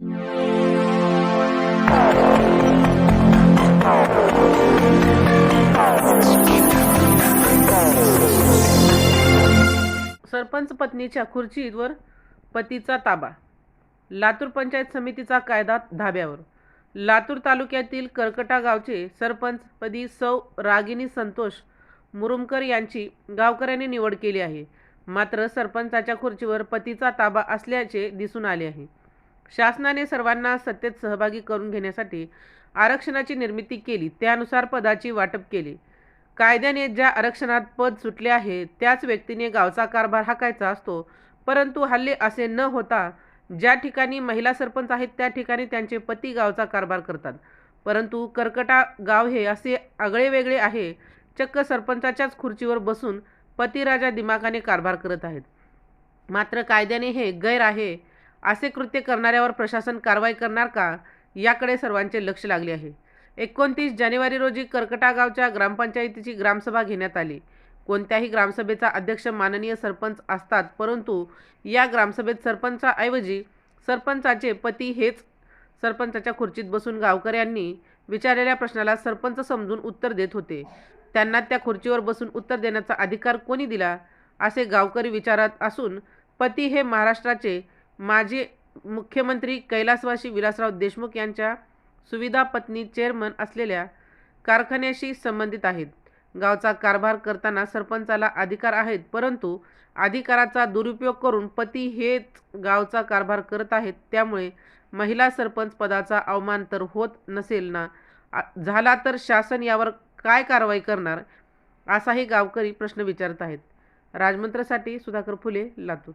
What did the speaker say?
सरपंच पत्नीच्या खुर्चीवर पतीचा ताबा. लातूर पंचायत समितीचा कायदा धाब्यावर. लातूर तालुक्यातील करकटा गावचे सरपंच पदी सौ रागिनी संतोष मुरुमकर यांची गावकऱ्यांनी निवड केली आहे. मात्र सरपंचाच्या खुर्चीवर पतीचा ताबा असल्याचे दिसून आले आहे. शासनाने सर्वांना सत्तेत सहभागी करून घेण्यासाठी आरक्षणाची निर्मिती केली त्यानुसार पदाची वाटप केली. कायद्याने ज्या आरक्षणात पद सुटले आहे त्याच व्यक्तीने गावचा कारभार हाकायचा असतो. परंतु हल्ले असे न होता ज्या ठिकाणी महिला सरपंच आहेत त्या ठिकाणी त्यांचे पती गावचा कारभार करतात. परंतु कर्कटा गाव हे असे आगळे वेगळे आहे चक्क सरपंचाच्याच खुर्चीवर बसून पतिराजा दिमाखाने कारभार करत आहेत. मात्र कायद्याने हे गैर आहे. असे कृत्य करणाऱ्यावर प्रशासन कारवाई करणार का? याकडे सर्वांचे लक्ष लागले आहे. एकोणतीस जानेवारी रोजी कर्कटा गावच्या ग्रामपंचायतीची ग्रामसभा घेण्यात आली. कोणत्याही ग्रामसभेचा अध्यक्ष माननीय सरपंच असतात परंतु या ग्रामसभेत सरपंचाऐवजी सरपंचाचे पती हेच सरपंचाच्या खुर्चीत बसून गावकऱ्यांनी विचारलेल्या प्रश्नाला सरपंच समजून उत्तर देत होते. त्यांना त्या खुर्चीवर बसून उत्तर देण्याचा अधिकार कोणी दिला? असे गावकरी विचारात असून पती हे महाराष्ट्राचे माजी मुख्यमंत्री कैलासवासी विलासराव देशमुख यांच्या सुविधा पत्नी चेअरमन असलेल्या कारखान्याशी संबंधित आहेत. गावचा कारभार करताना सरपंचाला अधिकार आहेत परंतु अधिकाराचा दुरुपयोग करून पती हेच गावचा कारभार करत आहेत त्यामुळे महिला सरपंच पदाचा अवमान तर होत नसेल ना? झाला तर शासन यावर काय कारवाई करणार? असाही गावकरी प्रश्न विचारत आहेत. राजमंत्रसाठी सुधाकर फुले लातूर.